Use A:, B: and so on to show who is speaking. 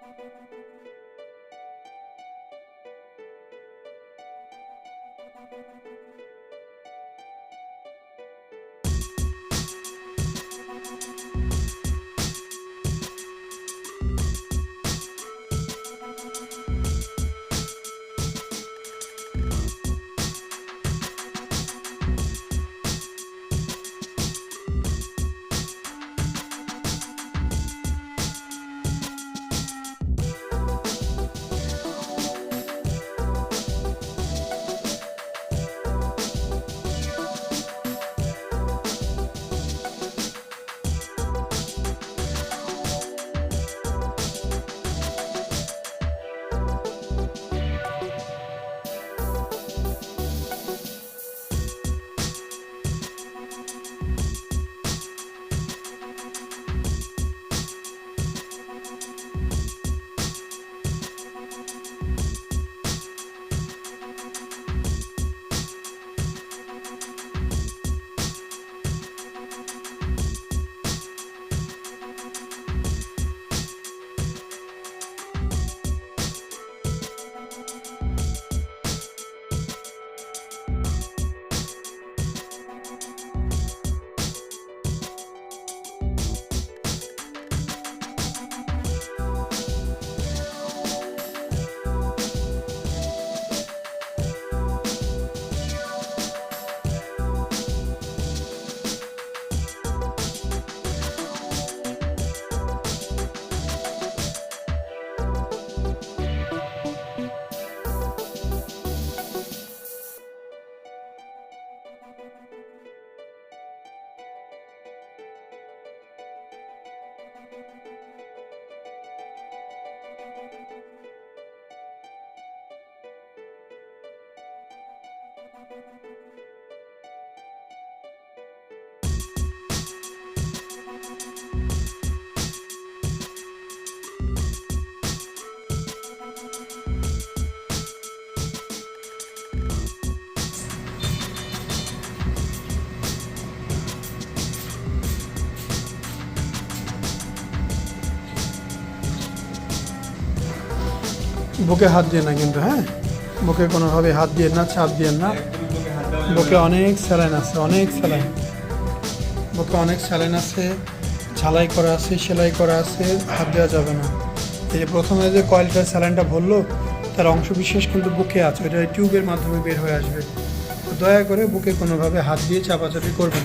A: Thank you. বুকে হাত দিয়ে না কিন্তু হ্যাঁ বুকে কোনোভাবে হাত দিয়ে না চাপ দিয়ে না। বুকে অনেক স্যালাইন আছে, অনেক স্যালাইন। বুকে অনেক স্যালাইন আছে, ঝালাই করা আছে, সেলাই করা আছে, হাত দেওয়া যাবে না। এই যে প্রথমে যে কয়েলটা, স্যালাইনটা ভরলো, তার অংশ বিশেষ কিন্তু বুকে আছে ওটা টিউবের মাধ্যমে বের হয়ে আসবে। দয়া করে বুকে কোনোভাবে হাত দিয়ে চাপাচাপি করবেন